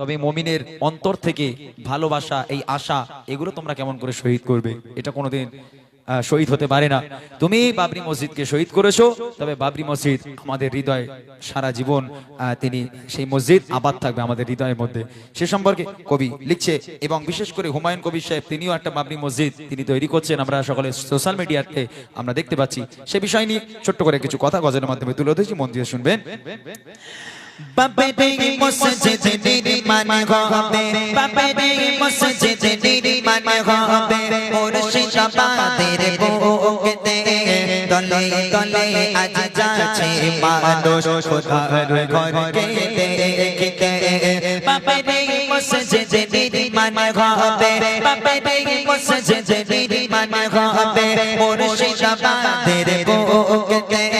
তবে মমিনের অন্তর থেকে ভালোবাসা, এই আশা, এগুলো তোমরা কেমন করে শহীদ করবে? এটা কোনোদিন শহীদ হতে পারে না। তুমি বাবরি মসজিদকে শহীদ করেছ, তবে বাবরি মসজিদ আমাদের হৃদয়, সারা জীবন তিনি সেই মসজিদ আবাদ থাকবে আমাদের হৃদয়ের মধ্যে। সে সম্পর্কে কবি লিখছে, এবং বিশেষ করে হুমায়ুন কবির সাহেব, তিনিও একটা বাবরি মসজিদ তিনি তৈরি করছেন। আমরা সকলে সোশ্যাল মিডিয়াতে আমরা দেখতে পাচ্ছি। সে বিষয় নিয়ে ছোট্ট করে কিছু কথা গজলের মাধ্যমে তুলে ধরেছি। মন দিয়ে শুনবেন। বাবেরে মসজিদ নির্মাণ হবে। বাবেরে মসজিদ নির্মাণ হবে। মুর্শিদ আবাদের বুকেতে দলে দলে আজ যাচ্ছে মানুষ। খোদার ঘরকে দেখতে বাবেরে মসজিদ নির্মাণ হবে। বাবেরে মসজিদ নির্মাণ হবে। মুর্শিদ আবাদের বুকেতে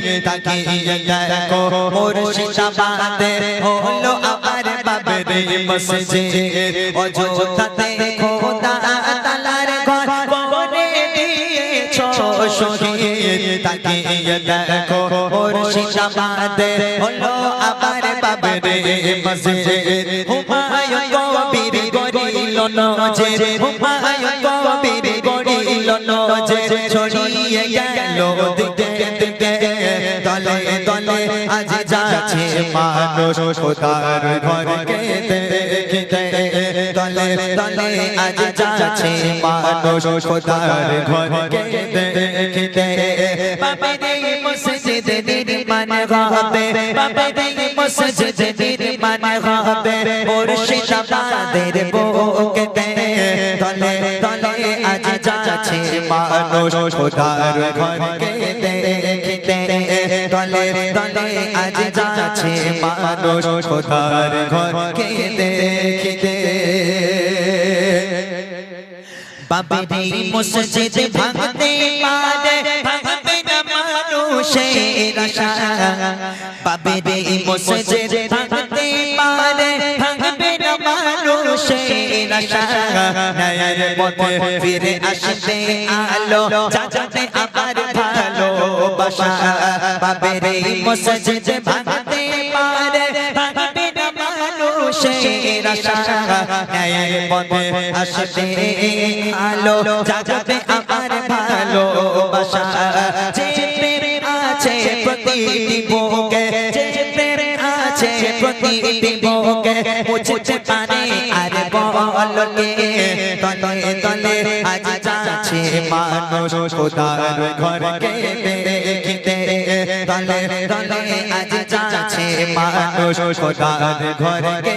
তাকে দেখো মুর্শিদাবাদের হলো আমার বাবারে মসজিদ অযোধ্যাতে খোদা তালার ঘর করে দিয়েছ শহীদ তাকে দেখো মুর্শিদাবাদের হলো আমার বাবারে মসজিদ হুমায়ুন কবির গরিল নজে হুমায়ুন কবির গরিল নজে ছড়িয়ে গেল মানুষ খোদার ঘরকে দেখতে দলে দলে আজ যাচ্ছে মানুষ খোদার ঘরকে দেখতে। বাবারে মসজিদ নির্মাণ হবে বাবারে মসজিদ নির্মাণ হবে, মুর্শিদাবাদের বুকেতে দলে দলে আজ যাচ্ছে মানুষ খোদার ঘরকে দলে দলে আজ যাচ্ছে মানুষ খোদার ঘরকে দেখিতে? বাবারে মসজিদ ভাঙতে পারে, ভাঙবে না মানুষের আশা। বাবারে মসজিদ ভাঙতে নয়ের পথে ফিরে আসতে আলো যাতে আবার ভালো ভালোবাসা বাবারে মসজিদ ভাঙতে পারে ভাঙবে না মানুষের আশা নয়ের পথে আসতে আলো যাতে আবার ভালোবাসা যে প্রেম আছে প্রতিটি বুকে আছে প্রতিটি মুছতে পারে আর বলকে তলে তলে আজ যাচ্ছে মানুষ খোদার ঘরকে দেখতে। তলে তলে আজ যাচ্ছে মানুষ খোদার ঘরকে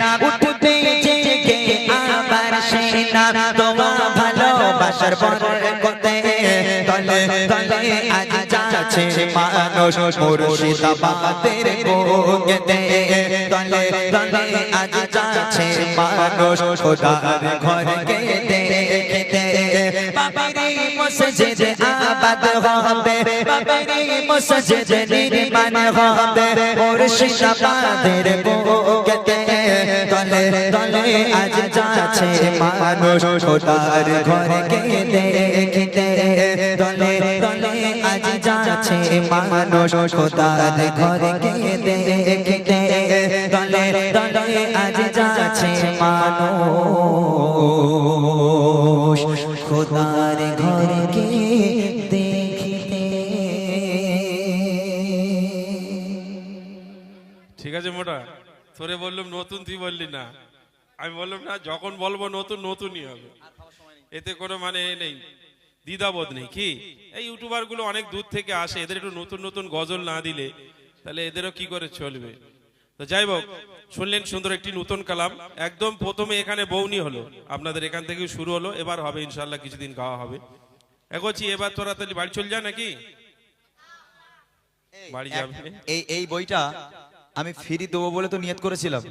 নাম জেগে আবার সেই না দোয়া ভালোবাসার বরকতে তলে তলে আজ যাচ্ছে মানুষ মুর্শিদাবাদের গোগেতে তলে তলে আজ যাচ্ছে মানুষ খোদার দেখতে বাবারে মসজিদ আবাদ হবে বাবারে মসজিদ নির্মাণ হবে মুর্শিদাবাদের বুকে দলে দলে আজ যাচ্ছে মানুষ খোদার ঘরে কে দেখতে দলে দলে আজ যাচ্ছে মানুষ খোদার ঘরে কে দেখতে মানুষ ঠিক আছে মোটা? তোরে বললাম নতুন তুই বললি না। আমি বললাম না যখন বলব নতুন নতুনই হবে। এতে কোনো মানে নেই। দ্বিধাবোধ নেই। কি? এই ইউটিউবারগুলো অনেক দূর থেকে আসে এদের একটু নতুন নতুন গজল না দিলে তাহলে এদেরও কি করে চলবে? তো যাই হোক শুনলেন সুন্দর একটি নতুন কালাম। একদম প্রথমে এখানে বৌনি হলো। আপনাদের এখান থেকে শুরু হলো। এবার হবে ইনশাল্লাহ কিছুদিন গাওয়া হবে। এগোচ্ছি এবার তোরা তাহলে বাড়ি চল যা নাকি? বাড়ি যাবে? এই এই বইটা আমি ফ্রি দেবো বলে তো নিয়ত করেছিলাম।